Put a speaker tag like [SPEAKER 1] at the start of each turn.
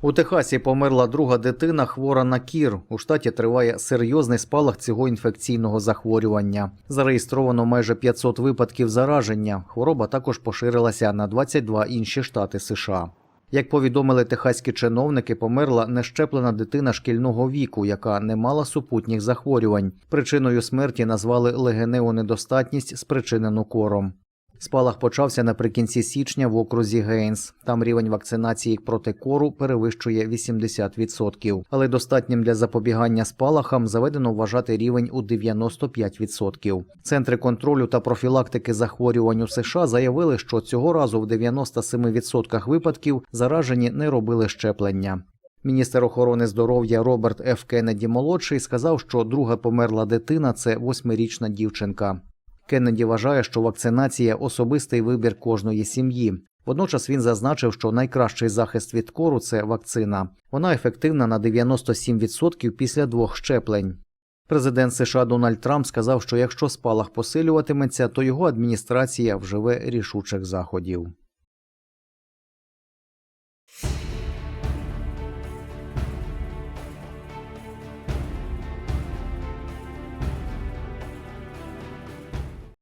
[SPEAKER 1] У Техасі померла друга дитина, хвора на кір. У штаті триває серйозний спалах цього інфекційного захворювання. Зареєстровано майже 500 випадків зараження. Хвороба також поширилася на 22 інші штати США. Як повідомили техаські чиновники, померла нещеплена дитина шкільного віку, яка не мала супутніх захворювань. Причиною смерті назвали легеневу недостатність, спричинену кором. Спалах почався наприкінці січня в окрузі Гейнс. Там рівень вакцинації проти кору перевищує 80%. Але достатнім для запобігання спалахам заведено вважати рівень у 95%. Центри контролю та профілактики захворювань у США заявили, що цього разу в 97% випадків заражені не робили щеплення. Міністр охорони здоров'я Роберт Ф. Кеннеді молодший сказав, що друга померла дитина це восьмирічна дівчинка. Кеннеді вважає, що вакцинація особистий вибір кожної сім'ї. Водночас він зазначив, що найкращий захист від кору це вакцина. Вона ефективна на 97% після двох щеплень. Президент США Дональд Трамп сказав, що якщо спалах посилюватиметься, то його адміністрація вживе рішучих заходів.